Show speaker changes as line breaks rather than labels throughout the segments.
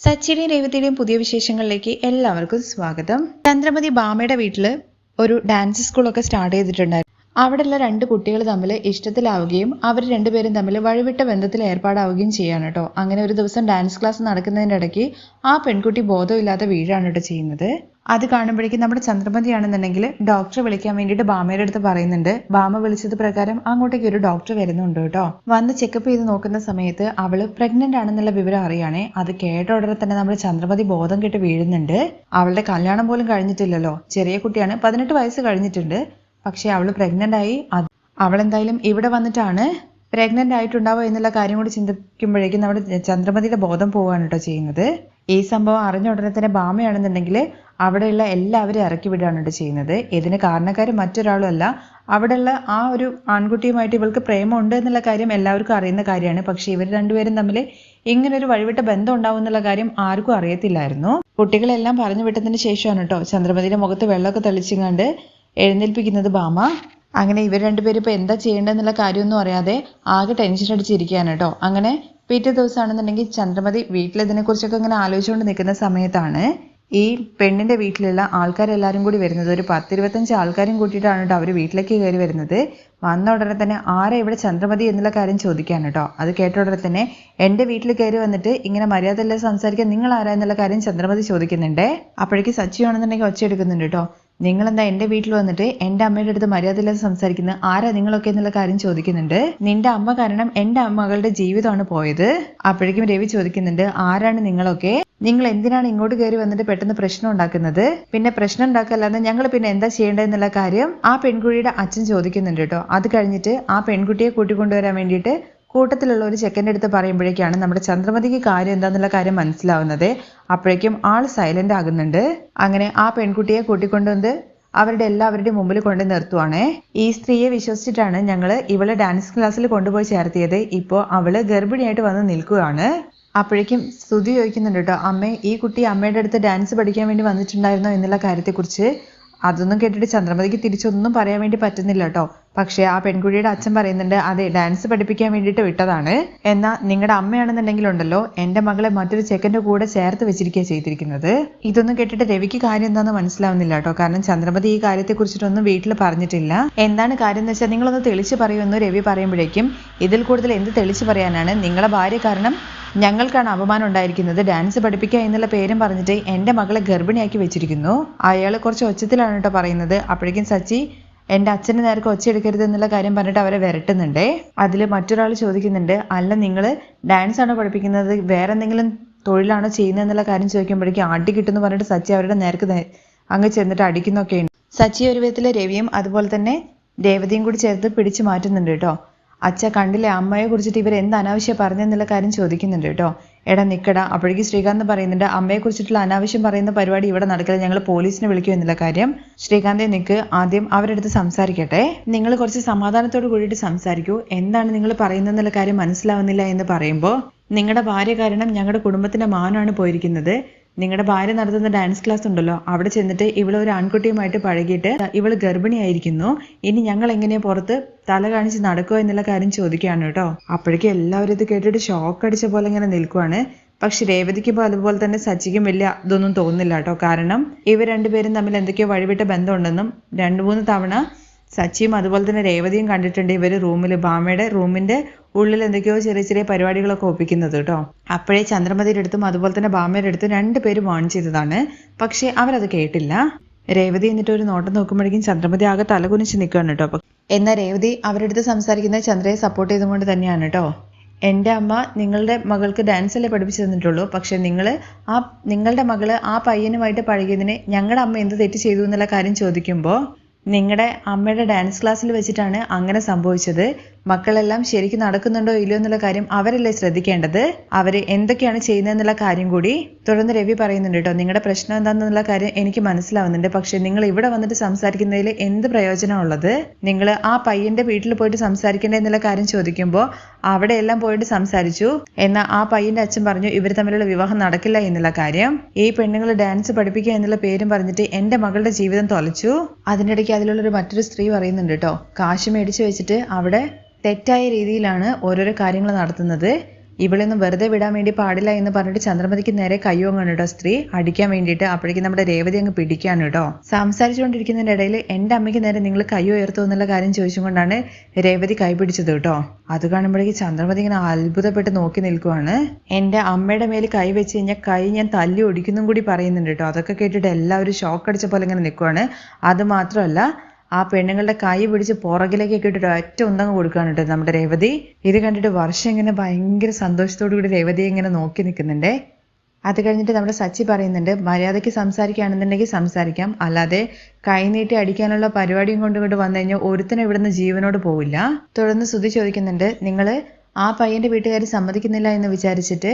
സച്ചിയുടെയും രേവതിയുടെയും പുതിയ വിശേഷങ്ങളിലേക്ക് എല്ലാവർക്കും സ്വാഗതം. ചന്ദ്രമതി ബാമയുടെ വീട്ടിൽ ഒരു ഡാൻസ് സ്കൂളൊക്കെ സ്റ്റാർട്ട് ചെയ്തിട്ടുണ്ടായിരുന്നു. അവിടെയുള്ള രണ്ട് കുട്ടികൾ തമ്മിൽ ഇഷ്ടത്തിലാവുകയും അവർ രണ്ടുപേരും തമ്മിൽ വഴിവിട്ട ബന്ധത്തിൽ ഏർപ്പാടാവുകയും ചെയ്യാണ് കേട്ടോ അങ്ങനെ ഒരു ദിവസം ഡാൻസ് ക്ലാസ് നടക്കുന്നതിന്റെ ഇടയ്ക്ക് ആ പെൺകുട്ടി ബോധമില്ലാതെ വീഴാണ് കേട്ടോ ചെയ്യുന്നത്. അത് കാണുമ്പോഴേക്കും നമ്മുടെ ചന്ദ്രമതിയാണെന്നുണ്ടെങ്കിൽ ഡോക്ടറെ വിളിക്കാൻ വേണ്ടിയിട്ട് ബാമയുടെ അടുത്ത് പറയുന്നുണ്ട്. ബാമ വിളിച്ചത് പ്രകാരം അങ്ങോട്ടേക്ക് ഒരു ഡോക്ടർ വരുന്നുണ്ട് കേട്ടോ. വന്ന് ചെക്കപ്പ് ചെയ്ത് നോക്കുന്ന സമയത്ത് അവൾ പ്രഗ്നന്റ് ആണെന്നുള്ള വിവരം അറിയാണേ അത് കേട്ട ഉടനെ തന്നെ നമ്മുടെ ചന്ദ്രമതി ബോധം കെട്ട് വീഴുന്നുണ്ട്. അവളുടെ കല്യാണം പോലും കഴിഞ്ഞിട്ടില്ലല്ലോ. ചെറിയ കുട്ടിയാണ് പതിനെട്ട് വയസ്സ് കഴിഞ്ഞിട്ടുണ്ട്. പക്ഷെ അവൾ പ്രഗ്നന്റ് ആയി അവളെന്തായാലും ഇവിടെ വന്നിട്ടാണ് പ്രഗ്നന്റ് ആയിട്ടുണ്ടാവോ എന്നുള്ള കാര്യം കൂടി ചിന്തിക്കുമ്പോഴേക്കും നമ്മുടെ ചന്ദ്രമതിയുടെ ബോധം പോവുകയാണ് കേട്ടോ ചെയ്യുന്നത്. ഈ സംഭവം അറിഞ്ഞ ഉടനെ തന്നെ ബാമയാണെന്നുണ്ടെങ്കിൽ അവിടെയുള്ള എല്ലാവരും ഇറക്കി വിടുകയാണ് കേട്ടോ ചെയ്യുന്നത്. ഇതിന് കാരണക്കാർ മറ്റൊരാളുമല്ല അവിടെയുള്ള ആ ഒരു ആൺകുട്ടിയുമായിട്ട് ഇവൾക്ക് പ്രേമമുണ്ട് എന്നുള്ള കാര്യം എല്ലാവർക്കും അറിയുന്ന കാര്യമാണ്. പക്ഷേ ഇവർ രണ്ടുപേരും തമ്മിൽ ഇങ്ങനെ ഒരു വഴിവിട്ട ബന്ധം ഉണ്ടാവും എന്നുള്ള കാര്യം ആർക്കും അറിയത്തില്ലായിരുന്നു. കുട്ടികളെല്ലാം പറഞ്ഞു വിട്ടതിന് ശേഷമാണ് കേട്ടോ ചന്ദ്രമതിയുടെ മുഖത്ത് വെള്ളമൊക്കെ തെളിച്ചിങ്ങാണ്ട് എഴുന്നേൽപ്പിക്കുന്നത് ബാമ അങ്ങനെ ഇവർ രണ്ടുപേരും ഇപ്പോൾ എന്താ ചെയ്യേണ്ടതെന്നുള്ള കാര്യമൊന്നും അറിയാതെ ആകെ ടെൻഷൻ അടിച്ചിരിക്കുകയാണ് കേട്ടോ. അങ്ങനെ പിറ്റേ ദിവസമാണെന്നുണ്ടെങ്കിൽ ചന്ദ്രമതി വീട്ടിലിതിനെക്കുറിച്ചൊക്കെ ഇങ്ങനെ ആലോചിച്ചുകൊണ്ട് നിൽക്കുന്ന സമയത്താണ് ഈ പെണ്ണിന്റെ വീട്ടിലുള്ള ആൾക്കാരെല്ലാവരും കൂടി വരുന്നത് ഒരു പത്തിരുപത്തഞ്ച് ആൾക്കാരും കൂട്ടിയിട്ടാണ് കേട്ടോ അവർ വീട്ടിലേക്ക് കയറി വരുന്നത്. വന്ന ഉടനെ തന്നെ ആരാ ഇവിടെ ചന്ദ്രമതി എന്നുള്ള കാര്യം ചോദിക്കാണ് കേട്ടോ. അത് കേട്ട ഉടനെ തന്നെ എന്റെ വീട്ടിൽ കയറി വന്നിട്ട് ഇങ്ങനെ മര്യാദയില്ല സംസാരിക്കാൻ നിങ്ങൾ ആരാ എന്നുള്ള കാര്യം ചന്ദ്രമതി ചോദിക്കുന്നുണ്ട്. അപ്പോഴേക്ക് സച്ചിയാണെന്നുണ്ടെങ്കിൽ ഒച്ച എടുക്കുന്നുണ്ട് കേട്ടോ. നിങ്ങളെന്താ എന്റെ വീട്ടിൽ വന്നിട്ട് എന്റെ അമ്മയുടെ അടുത്ത് മര്യാദയില്ലാതെ സംസാരിക്കുന്നത് ആരാ നിങ്ങളൊക്കെ എന്നുള്ള കാര്യം ചോദിക്കുന്നുണ്ട്. നിന്റെ അമ്മ കാരണം എന്റെ അമ്മകളുടെ ജീവിതമാണ് പോയത്. അപ്പോഴേക്കും രവി ചോദിക്കുന്നുണ്ട് ആരാണ് നിങ്ങളൊക്കെ? നിങ്ങൾ എന്തിനാണ് ഇങ്ങോട്ട് കയറി വന്നിട്ട് പെട്ടെന്ന് പ്രശ്നം ഉണ്ടാക്കുന്നത്? പിന്നെ പ്രശ്നം ഉണ്ടാക്കല്ലാതെ ഞങ്ങൾ പിന്നെ എന്താ ചെയ്യേണ്ടതെന്നുള്ള കാര്യം? ആ പെൺകുട്ടിയുടെ അച്ഛൻ ചോദിക്കുന്നുണ്ട് കേട്ടോ. അത് കഴിഞ്ഞിട്ട് ആ പെൺകുട്ടിയെ കൂട്ടിക്കൊണ്ടുവരാൻ വേണ്ടിയിട്ട് കൂട്ടത്തിലുള്ള ഒരു ചെക്കന്റെ അടുത്ത് പറയുമ്പോഴേക്കാണ് നമ്മുടെ ചന്ദ്രമതിക്ക് കാര്യം എന്താണെന്നുള്ള കാര്യം മനസ്സിലാവുന്നത്. അപ്പോഴേക്കും ആൾ സൈലന്റ് ആകുന്നുണ്ട്. അങ്ങനെ ആ പെൺകുട്ടിയെ കൂട്ടിക്കൊണ്ടുവന്ന് അവരുടെ എല്ലാവരുടെയും മുമ്പിൽ കൊണ്ട് നിർത്തുവാണേ. ഈ സ്ത്രീയെ വിശ്വസിച്ചിട്ടാണ് ഞങ്ങൾ ഇവളെ ഡാൻസ് ക്ലാസ്സിൽ കൊണ്ടുപോയി ചേർത്തിയത്. ഇപ്പോൾ അവൾ ഗർഭിണിയായിട്ട് വന്ന് നിൽക്കുകയാണ്. അപ്പോഴേക്കും സ്തുതി ചോദിക്കുന്നുണ്ട് കേട്ടോ അമ്മേ ഈ കുട്ടി അമ്മയുടെ അടുത്ത് ഡാൻസ് പഠിക്കാൻ വേണ്ടി വന്നിട്ടുണ്ടായിരുന്നോ? എന്നുള്ള കാര്യത്തെക്കുറിച്ച്. അതൊന്നും കേട്ടിട്ട് ചന്ദ്രമതിക്ക് തിരിച്ചൊന്നും പറയാൻ വേണ്ടി പറ്റുന്നില്ല കേട്ടോ. പക്ഷേ ആ പെൺകുട്ടിയുടെ അച്ഛൻ പറയുന്നുണ്ട് അതെ ഡാൻസ് പഠിപ്പിക്കാൻ വേണ്ടിയിട്ട് വിട്ടതാണ്. എന്നാൽ നിങ്ങളുടെ അമ്മയാണെന്നുണ്ടെങ്കിൽ ഉണ്ടല്ലോ എന്റെ മകളെ മറ്റൊരു ചെക്കന്റെ കൂടെ ചേർത്ത് വെച്ചിരിക്കുക ചെയ്തിരിക്കുന്നത്. ഇതൊന്നും കേട്ടിട്ട് രവിക്ക് കാര്യം എന്താണെന്ന് മനസ്സിലാവുന്നില്ല കേട്ടോ. കാരണം ചന്ദ്രമതി ഈ കാര്യത്തെ കുറിച്ചിട്ടൊന്നും വീട്ടിൽ പറഞ്ഞിട്ടില്ല. എന്താണ് കാര്യം എന്ന് വെച്ചാൽ നിങ്ങളൊന്ന് തെളിച്ച് പറയുമെന്ന് രവി പറയുമ്പോഴേക്കും ഇതിൽ കൂടുതൽ എന്ത് തെളിച്ച് പറയാനാണ്? നിങ്ങളെ ഭാര്യ കാരണം ഞങ്ങൾക്കാണ് അപമാനം ഉണ്ടായിരിക്കുന്നത്. ഡാൻസ് പഠിപ്പിക്കുക എന്നുള്ള പേരും പറഞ്ഞിട്ട് എന്റെ മകളെ ഗർഭിണിയാക്കി വെച്ചിരിക്കുന്നു. അയാൾ കുറച്ച് ഒച്ചത്തിലാണ് കേട്ടോ പറയുന്നത്. അപ്പോഴേക്കും സച്ചി എന്റെ അച്ഛന് നേർക്ക് ഒച്ചയെടുക്കരുത് എന്നുള്ള കാര്യം പറഞ്ഞിട്ട് അവരെ വിരട്ടുന്നുണ്ടേ. അതിൽ മറ്റൊരാൾ ചോദിക്കുന്നുണ്ട് അല്ല നിങ്ങൾ ഡാൻസ് ആണോ പഠിപ്പിക്കുന്നത്? വേറെ എന്തെങ്കിലും തൊഴിലാണോ ചെയ്യുന്നത് എന്നുള്ള കാര്യം ചോദിക്കുമ്പോഴേക്കും അടി കിട്ടുമെന്ന് പറഞ്ഞിട്ട് സച്ചി അവരുടെ നേർക്ക് അങ്ങ് ചെന്നിട്ട് അടിക്കുന്നൊക്കെയുണ്ട്. സച്ചി ഒരു വിധത്തിൽ രവിയും അതുപോലെ തന്നെ രേവതിയും കൂടി ചേർത്ത് പിടിച്ചു മാറ്റുന്നുണ്ട് കേട്ടോ. അച്ഛ കണ്ടില്ലേ? അമ്മയെ കുറിച്ചിട്ട് ഇവർ എന്ത് അനാവശ്യം പറഞ്ഞെന്നുള്ള കാര്യം ചോദിക്കുന്നുണ്ട് കേട്ടോ. എടാ നിക്കടാ. അപ്പോഴേക്കും ശ്രീകാന്ത് പറയുന്നുണ്ട് അമ്മയെ കുറിച്ചിട്ടുള്ള അനാവശ്യം പറയുന്ന പരിപാടി ഇവിടെ നടക്കില്ല. ഞങ്ങൾ പോലീസിനെ വിളിക്കും എന്നുള്ള കാര്യം. ശ്രീകാന്തെ നിക്ക് ആദ്യം അവരെടുത്ത് സംസാരിക്കട്ടെ. നിങ്ങൾ കുറച്ച് സമാധാനത്തോട് കൂടിയിട്ട് സംസാരിക്കൂ. എന്താണ് നിങ്ങൾ പറയുന്നതെന്നുള്ള കാര്യം മനസ്സിലാവുന്നില്ല എന്ന് പറയുമ്പോൾ നിങ്ങളുടെ ഭാര്യ കാരണം ഞങ്ങളുടെ കുടുംബത്തിന്റെ മാനമാണ് പോയിരിക്കുന്നത്. നിങ്ങളുടെ ഭാര്യ നടത്തുന്ന ഡാൻസ് ക്ലാസ് ഉണ്ടല്ലോ അവിടെ ചെന്നിട്ട് ഇവൾ ഒരു ആൺകുട്ടിയുമായിട്ട് പഴകിയിട്ട് ഇവൾ ഗർഭിണിയായിരിക്കുന്നു. ഇനി ഞങ്ങൾ എങ്ങനെയാ പുറത്ത് തല കാണിച്ച് നടക്കുക എന്നുള്ള കാര്യം ചോദിക്കുകയാണ് കേട്ടോ. അപ്പോഴേക്കും എല്ലാവരും ഇത് കേട്ടിട്ട് ഷോക്ക് അടിച്ച പോലെ ഇങ്ങനെ നിൽക്കുവാണ്. പക്ഷെ രേവതിക്ക് അതുപോലെ തന്നെ സച്ചിക്കും വലിയ ഇതൊന്നും തോന്നുന്നില്ല കേട്ടോ. കാരണം ഇവർ രണ്ടുപേരും തമ്മിൽ എന്തൊക്കെയോ വഴിവിട്ട ബന്ധമുണ്ടെന്നും രണ്ടു മൂന്ന് തവണ സച്ചിയും അതുപോലെ തന്നെ രേവതിയും കണ്ടിട്ടുണ്ട് ഇവർ റൂമിൽ ബാമയുടെ റൂമിന്റെ ഉള്ളിൽ എന്തൊക്കെയോ ചെറിയ ചെറിയ പരിപാടികളൊക്കെ ഒപ്പിക്കുന്നത് കേട്ടോ. അപ്പോഴേ ചന്ദ്രമതിയുടെ അടുത്തും അതുപോലെ തന്നെ ബാമയുടെ അടുത്തും രണ്ടുപേരും വാൺ ചെയ്തതാണ്. പക്ഷേ അവരത് കേട്ടില്ല. രേവതി എന്നിട്ട് ഒരു നോട്ടം നോക്കുമ്പോഴേക്കും ചന്ദ്രമതി ആകെ തലകുനിച്ച് നിൽക്കുകയാണ് കേട്ടോ. എന്നാൽ രേവതി അവരുടെ അടുത്ത് സംസാരിക്കുന്ന ചന്ദ്രയെ സപ്പോർട്ട് ചെയ്തുകൊണ്ട് തന്നെയാണ് കേട്ടോ. എന്റെ അമ്മ നിങ്ങളുടെ മകൾക്ക് ഡാൻസ് അല്ലേ പഠിപ്പിച്ചു തന്നിട്ടുള്ളൂ പക്ഷെ നിങ്ങൾ ആ നിങ്ങളുടെ മകൾ ആ പയ്യനുമായിട്ട് പഴകിയതിനെ ഞങ്ങളുടെ അമ്മ എന്ത് തെറ്റ് ചെയ്തു എന്നുള്ള കാര്യം ചോദിക്കുമ്പോൾ നിങ്ങളുടെ അമ്മയുടെ ഡാൻസ് ക്ലാസ്സിൽ വെച്ചിട്ടാണ് അങ്ങനെ സംഭവിച്ചത്. മക്കളെല്ലാം ശരിക്കും നടക്കുന്നുണ്ടോ ഇല്ലയോ എന്നുള്ള കാര്യം അവരല്ലേ ശ്രദ്ധിക്കേണ്ടത്? അവർ എന്തൊക്കെയാണ് ചെയ്യുന്നതെന്നുള്ള കാര്യം കൂടി തുടർന്ന് രവി പറയുന്നുണ്ട് കേട്ടോ. നിങ്ങളുടെ പ്രശ്നം എന്താണെന്നുള്ള കാര്യം എനിക്ക് മനസ്സിലാവുന്നുണ്ട്. പക്ഷെ നിങ്ങൾ ഇവിടെ വന്നിട്ട് സംസാരിക്കുന്നതിൽ എന്ത് പ്രയോജനമുള്ളത് നിങ്ങൾ ആ പയ്യന്റെ വീട്ടിൽ പോയിട്ട് സംസാരിക്കേണ്ട എന്നുള്ള കാര്യം ചോദിക്കുമ്പോൾ അവിടെ എല്ലാം പോയിട്ട് സംസാരിച്ചു. എന്നാൽ ആ പയ്യന്റെ അച്ഛൻ പറഞ്ഞു ഇവർ തമ്മിലുള്ള വിവാഹം നടക്കില്ല എന്നുള്ള കാര്യം. ഈ പെണ്ണുങ്ങൾ ഡാൻസ് പഠിപ്പിക്കുക എന്നുള്ള പേരും പറഞ്ഞിട്ട് എന്റെ മകളുടെ ജീവിതം തൊലച്ചു. അതിനിടയ്ക്ക് അതിലുള്ള ഒരു മറ്റൊരു സ്ത്രീ പറയുന്നുണ്ട് കേട്ടോ കാശ് മേടിച്ചു വെച്ചിട്ട് അവിടെ തെറ്റായ രീതിയിലാണ് ഓരോരോ കാര്യങ്ങൾ നടത്തുന്നത്. ഇവളൊന്നും വെറുതെ വിടാൻ വേണ്ടി പാടില്ല എന്ന് പറഞ്ഞിട്ട് ചന്ദ്രമതിക്ക് നേരെ കയ്യോങ്ങാണ് കേട്ടോ സ്ത്രീ. അടിക്കാൻ വേണ്ടിയിട്ട് അപ്പോഴേക്കും നമ്മുടെ രേവതി അങ്ങ് പിടിക്കാണ് കേട്ടോ സംസാരിച്ചുകൊണ്ടിരിക്കുന്നതിന്റെ ഇടയിൽ എന്റെ അമ്മയ്ക്ക് നേരെ നിങ്ങൾ കൈ ഉയർത്തോ എന്നുള്ള കാര്യം ചോദിച്ചുകൊണ്ടാണ് രേവതി കൈ പിടിച്ചത് കേട്ടോ അത് കാണുമ്പോഴേക്കും ചന്ദ്രമതി ഇങ്ങനെ അത്ഭുതപ്പെട്ട് നോക്കി നിൽക്കുവാണ്. എന്റെ അമ്മയുടെ മേൽ കൈ വെച്ച് കഴിഞ്ഞാൽ കൈ ഞാൻ തല്ലി ഒടിക്കുന്നും കൂടി പറയുന്നുണ്ട് കേട്ടോ അതൊക്കെ കേട്ടിട്ട് എല്ലാവരും ഷോക്ക് അടിച്ച പോലെ ഇങ്ങനെ നിൽക്കുവാണ് അത് മാത്രമല്ല ആ പെണ്ണുങ്ങളുടെ കൈ പിടിച്ച് പുറകിലേക്ക് ഇട്ടിട്ട് ഒറ്റ ഉന്തങ്ങ് കൊടുക്കുകയാണ് കേട്ടോ നമ്മുടെ രേവതി. ഇത് കണ്ടിട്ട് വർഷം ഇങ്ങനെ ഭയങ്കര സന്തോഷത്തോടു കൂടി രേവതി ഇങ്ങനെ നോക്കി നിൽക്കുന്നുണ്ടേ. അത് കഴിഞ്ഞിട്ട് നമ്മുടെ സച്ചി പറയുന്നുണ്ട് മര്യാദയ്ക്ക് സംസാരിക്കുകയാണെന്നുണ്ടെങ്കിൽ സംസാരിക്കാം. അല്ലാതെ കൈനീട്ടി അടിക്കാനുള്ള പരിപാടിയും കൊണ്ട് കൊണ്ട് വന്നു കഴിഞ്ഞാൽ ഒരുത്തനും ഇവിടുന്ന് ജീവനോട് പോവില്ല. തുടർന്ന് ശ്രുതി ചോദിക്കുന്നുണ്ട് നിങ്ങൾ ആ പയ്യന്റെ വീട്ടുകാർ സമ്മതിക്കുന്നില്ല എന്ന് വിചാരിച്ചിട്ട്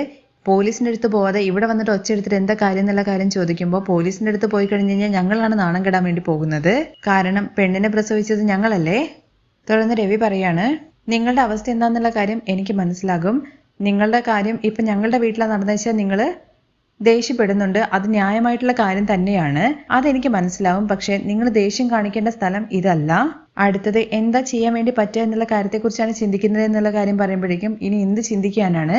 പോലീസിന്റെ അടുത്ത് പോവാതെ ഇവിടെ വന്നിട്ട് ഒച്ചയെടുത്തിട്ട് എന്താ കാര്യം എന്നുള്ള കാര്യം ചോദിക്കുമ്പോൾ പോലീസിന്റെ അടുത്ത് പോയി കഴിഞ്ഞ് കഴിഞ്ഞാൽ ഞങ്ങളാണ് നാണം കെടാൻ വേണ്ടി പോകുന്നത്. കാരണം പെണ്ണിനെ പ്രസവിച്ചത് ഞങ്ങളല്ലേ? തുടർന്ന് രവി പറയാണ് നിങ്ങളുടെ അവസ്ഥ എന്താണെന്നുള്ള കാര്യം എനിക്ക് മനസ്സിലാകും. നിങ്ങളുടെ കാര്യം ഇപ്പം ഞങ്ങളുടെ വീട്ടിലാണ് നടന്നു വെച്ചാൽ നിങ്ങൾ ദേഷ്യപ്പെടുന്നുണ്ട്. അത് ന്യായമായിട്ടുള്ള കാര്യം തന്നെയാണ്. അതെനിക്ക് മനസ്സിലാവും. പക്ഷേ നിങ്ങൾ ദേഷ്യം കാണിക്കേണ്ട സ്ഥലം ഇതല്ല. അടുത്തത് എന്താ ചെയ്യാൻ വേണ്ടി പറ്റുക എന്നുള്ള കാര്യത്തെക്കുറിച്ചാണ് ചിന്തിക്കുന്നത് എന്നുള്ള കാര്യം പറയുമ്പോഴേക്കും ഇനി എന്ത് ചിന്തിക്കാനാണ്?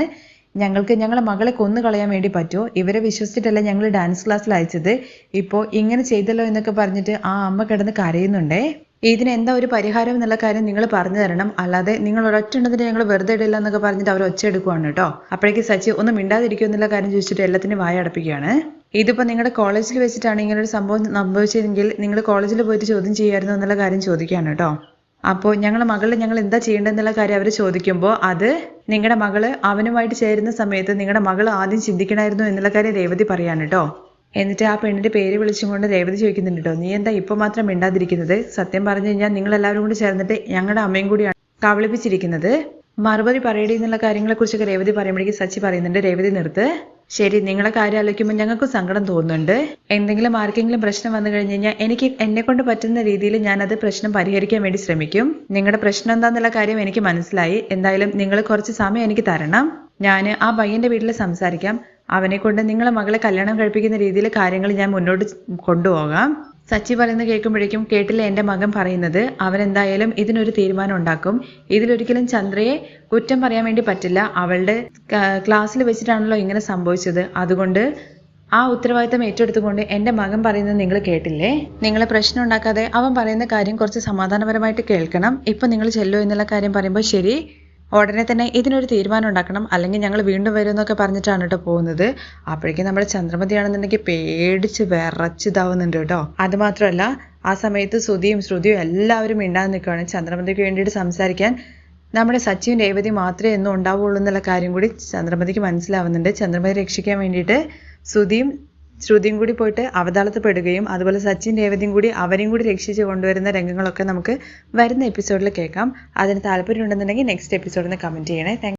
ഞങ്ങൾക്ക് ഞങ്ങളെ മകളെ കൊന്നു കളയാൻ വേണ്ടി പറ്റുമോ? ഇവരെ വിശ്വസിച്ചിട്ടല്ല ഞങ്ങൾ ഡാൻസ് ക്ലാസ്സിൽ അയച്ചത്? ഇപ്പോൾ ഇങ്ങനെ ചെയ്തല്ലോ എന്നൊക്കെ പറഞ്ഞിട്ട് ആ അമ്മ കിടന്ന് കരയുന്നുണ്ടേ? ഇതിന് എന്താ ഒരു പരിഹാരം എന്നുള്ള കാര്യം നിങ്ങൾ പറഞ്ഞു തരണം. അല്ലാതെ നിങ്ങൾ ഒരൊറ്റ എണ്ണത്തിന് ഞങ്ങൾ വെറുതെ ഇടില്ല എന്നൊക്കെ പറഞ്ഞിട്ട് അവർ ഒച്ച എടുക്കുവാണ് കേട്ടോ. അപ്പോഴേക്ക് സച്ചി ഒന്നും മിണ്ടാതിരിക്കും എന്നുള്ള കാര്യം ചോദിച്ചിട്ട് എല്ലാത്തിനും വായ അടപ്പിക്കുകയാണ്. ഇതിപ്പോൾ നിങ്ങളുടെ കോളേജിൽ വെച്ചിട്ടാണ് ഇങ്ങനെ ഒരു സംഭവം സംഭവിച്ചതെങ്കിൽ നിങ്ങൾ കോളേജിൽ പോയിട്ട് ചോദ്യം ചെയ്യായിരുന്നു എന്നുള്ള കാര്യം ചോദിക്കുകയാണ് കേട്ടോ. അപ്പോൾ ഞങ്ങൾ മകളിൽ ഞങ്ങൾ എന്താ ചെയ്യേണ്ടതെന്നുള്ള കാര്യം അവർ ചോദിക്കുമ്പോൾ അത് നിങ്ങളുടെ മകൾ അവനുമായിട്ട് ചേരുന്ന സമയത്ത് നിങ്ങളുടെ മകൾ ആദ്യം ചിന്തിക്കണമായിരുന്നു എന്നുള്ള കാര്യം രേവതി പറയാണ് കേട്ടോ എന്നിട്ട് ആ പെണ്ണിന്റെ പേര് വിളിച്ചുകൊണ്ട് രേവതി ചോദിക്കുന്നുണ്ട് കേട്ടോ നീ എന്താ ഇപ്പൊ മാത്രം മിണ്ടാതിരിക്കുന്നത്? സത്യം പറഞ്ഞു കഴിഞ്ഞാൽ നിങ്ങൾ എല്ലാവരും കൂടി ചേർന്നിട്ട് ഞങ്ങളുടെ അമ്മയും കൂടിയാണ് കബളിപ്പിച്ചിരിക്കുന്നത്. മറുപടി പറയടി എന്നുള്ള കാര്യങ്ങളെക്കുറിച്ചൊക്കെ രേവതി പറയുമ്പോഴേക്കും സച്ചി പറയുന്നുണ്ട് രേവതി നിർത്ത്. ശരി നിങ്ങളെ കാര്യം ആലോചിക്കുമ്പോൾ ഞങ്ങൾക്ക് സങ്കടം തോന്നുന്നുണ്ട്. എന്തെങ്കിലും ആർക്കെങ്കിലും പ്രശ്നം വന്നു കഴിഞ്ഞ് കഴിഞ്ഞാൽ എനിക്ക് എന്നെ കൊണ്ട് പറ്റുന്ന രീതിയിൽ ഞാനത് പ്രശ്നം പരിഹരിക്കാൻ വേണ്ടി ശ്രമിക്കും. നിങ്ങളുടെ പ്രശ്നം എന്താന്നുള്ള കാര്യം എനിക്ക് മനസ്സിലായി. എന്തായാലും നിങ്ങൾ കുറച്ച് സമയം എനിക്ക് തരണം. ഞാൻ ആ പയ്യന്റെ വീട്ടിൽ സംസാരിക്കാം. അവനെ കൊണ്ട് നിങ്ങളെ മകളെ കല്യാണം കഴിപ്പിക്കുന്ന രീതിയിൽ കാര്യങ്ങൾ ഞാൻ മുന്നോട്ട് കൊണ്ടുപോകാം. സച്ചി പറയുന്നത് കേൾക്കുമ്പോഴേക്കും കേട്ടില്ല എന്റെ മകൻ പറയുന്നത്. അവൻ എന്തായാലും ഇതിനൊരു തീരുമാനം ഉണ്ടാക്കും. ഇതിലൊരിക്കലും ചന്ദ്രയെ കുറ്റം പറയാൻ വേണ്ടി പറ്റില്ല. അവളുടെ ക്ലാസ്സിൽ വെച്ചിട്ടാണല്ലോ ഇങ്ങനെ സംഭവിച്ചത്. അതുകൊണ്ട് ആ ഉത്തരവാദിത്തം ഏറ്റെടുത്തുകൊണ്ട് എന്റെ മകൻ പറയുന്നത് നിങ്ങൾ കേട്ടില്ലേ? നിങ്ങൾ പ്രശ്നം ഉണ്ടാക്കാതെ അവൻ പറയുന്ന കാര്യം കുറച്ച് സമാധാനപരമായിട്ട് കേൾക്കണം. ഇപ്പം നിങ്ങൾ ചെല്ലോ എന്നുള്ള കാര്യം പറയുമ്പോൾ ശരി ഉടനെ തന്നെ ഇതിനൊരു തീരുമാനം ഉണ്ടാക്കണം. അല്ലെങ്കിൽ ഞങ്ങൾ വീണ്ടും വരും എന്നൊക്കെ പറഞ്ഞിട്ടാണ് കേട്ടോ പോകുന്നത്. അപ്പോഴേക്കും നമ്മുടെ ചന്ദ്രമതിയാണെന്നുണ്ടെങ്കിൽ പേടിച്ച് വിറച്ചിതാവുന്നുണ്ട് കേട്ടോ. അത് മാത്രമല്ല ആ സമയത്ത് ശ്രുതിയും ശ്രുതിയും എല്ലാവരും മിണ്ടാതെ നിൽക്കുകയാണ്. ചന്ദ്രമതിക്ക് വേണ്ടിയിട്ട് സംസാരിക്കാൻ നമ്മുടെ സച്ചിൻ രേവതി മാത്രമേ എന്നും ഉണ്ടാവുള്ളൂ എന്നുള്ള കാര്യം കൂടി ചന്ദ്രമതിക്ക് മനസ്സിലാവുന്നുണ്ട്. ചന്ദ്രമതി രക്ഷിക്കാൻ വേണ്ടിയിട്ട് ശ്രുതിയും ശ്രുതിയും കൂടി പോയിട്ട് അവതാളത്തപ്പെടുകയും അതുപോലെ സച്ചിൻ രേവതിയും കൂടി അവരെയും കൂടി രക്ഷിച്ച് കൊണ്ടുവരുന്ന രംഗങ്ങളൊക്കെ നമുക്ക് വരുന്ന എപ്പിസോഡിൽ കേൾക്കാം. അതിന് താല്പര്യം ഉണ്ടെന്നുണ്ടെങ്കിൽ നെക്സ്റ്റ് എപ്പിസോഡിൽ കമന്റ് ചെയ്യണേ.